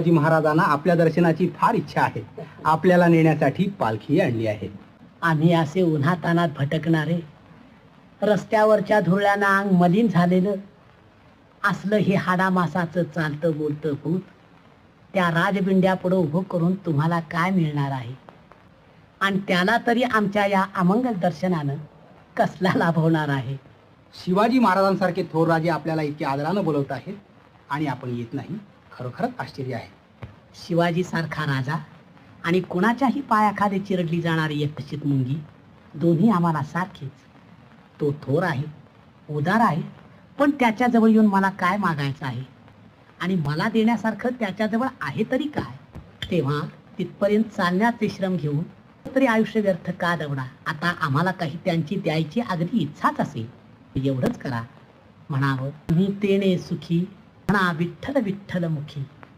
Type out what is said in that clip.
शिवाजी महाराजांना आपल्या दर्शनाची फार इच्छा आहे. आपल्याला नेण्यासाठी पालखी आणली आहे. आम्ही असे उन्हातानात भटकणारे रस्त्यावरच्या धुरळ्यानं अंग मलिन झालेलं असलं हे हाडामासाचं चालतं बोलतं भूत त्या राजबिंड्यापुढं उभं करून तुम्हाला काय मिळणार आहे? आणि त्याला तरी आमच्या या अमंगल दर्शनानं कसला लाभ होणार आहे? शिवाजी महाराजांसारखे थोर राजे आपल्याला इतके आदरानं बोलवत आहेत आणि आपण येत नाही. खरोखरच आश्चर्य आहे. शिवाजी सारखा राजा आणि कुणाच्याही पायाखाली चिरडली जाणारी एकशित मुंगी दोन्ही आम्हाला सारखीच. तो थोर आहे उदार आहे पण त्याच्याजवळ येऊन मला काय मागायचं आहे? आणि मला देण्यासारखं त्याच्याजवळ आहे तरी काय? तेव्हा तिथपर्यंत चालण्याचे श्रम घेऊन तरी आयुष्य व्यर्थ का दवडा? आता आम्हाला काही त्यांची द्यायची अगदी इच्छाच असेल. एवढंच करा. म्हणावं मी तेने सुखी నా విఠల విఠల ముఖి